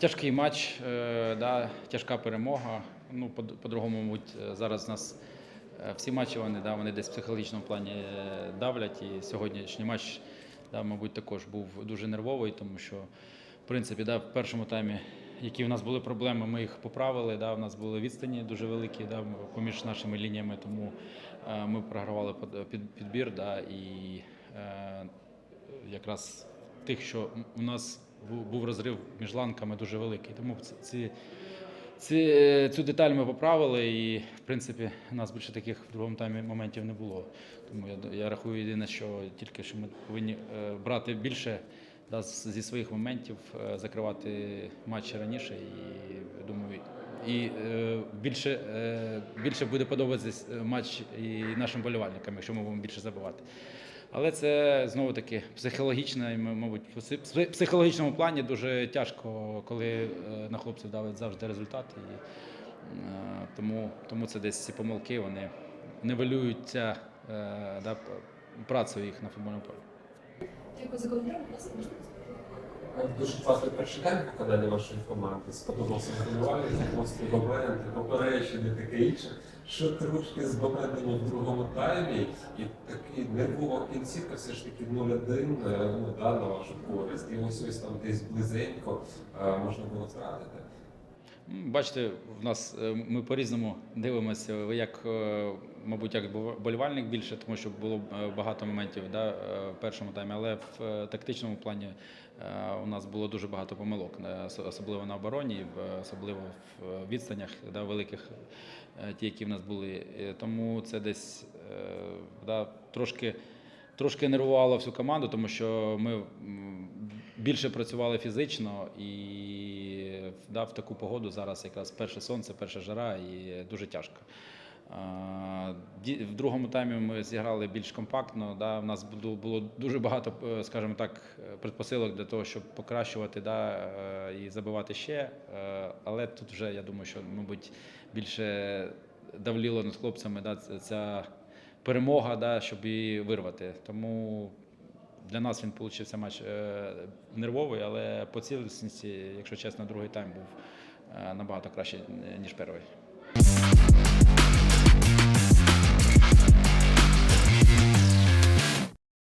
Тяжкий матч, е, да, тяжка перемога. Ну, по- по-другому, мабуть, е, зараз нас е, всі матчі вони, да, вони десь в психологічному плані давлять. І сьогоднішній матч, да, мабуть, також був дуже нервовий, тому що, в принципі, да, в першому таймі, які в нас були проблеми, ми їх поправили. Да, у нас були відстані дуже великі да, поміж нашими лініями, тому ми програвали під, підбір. Да, і якраз тих, що у нас був розрив між ланками дуже великий. Тому ці, ці, цю деталь ми поправили, і в принципі у нас більше таких в другому таймі моментів не було. Тому я, я рахую єдине, що тільки що ми повинні е, брати більше да, зі своїх моментів, е, закривати матчі раніше. І думаю, і е, більше, більше буде подобатися матч і нашим болівальникам, якщо ми будемо більше забивати. Але це знову таки психологічно, мабуть, в пси- пси- психологічному плані дуже тяжко, коли е, на хлопців давить завжди результат. І, е, тому, тому це десь ці помилки вони нивелюються е, да, працею їх на футбольному полі. Дякую за коментар. Дуже класний перший тайм покладання вашої команди. Сподобався тренувальник, гості моменти, попередження, таке інше. Що трошки з моментами в другому таймі і такий нервова кінцівка, все ж таки 0-1 е, ну, да, на вашу користь. І ось ось там десь близенько е, можна було втратити. Бачите, в нас е, ми по-різному дивимося. Як, мабуть, як болівальник більше, тому що було е, багато моментів да, е, в першому таймі, але в е, тактичному плані у нас було дуже багато помилок, особливо на обороні, особливо в відстанях да, великих, ті, які в нас були. Тому це десь да, трошки. Трошки нервувало всю команду, тому що ми більше працювали фізично і да, в таку погоду зараз якраз перше сонце, перша жара і дуже тяжко. В другому таймі ми зіграли більш компактно. Да, в нас було, дуже багато, е, скажімо так, предпосилок для того, щоб покращувати да, е, і забивати ще. Е, Але тут вже я думаю, що, мабуть, більше давліло над хлопцями да, ця- перемога, да, щоб її вирвати. Тому для нас він вийшов матч нервовий, але по цілісності, якщо чесно, другий тайм був набагато краще, ніж перший.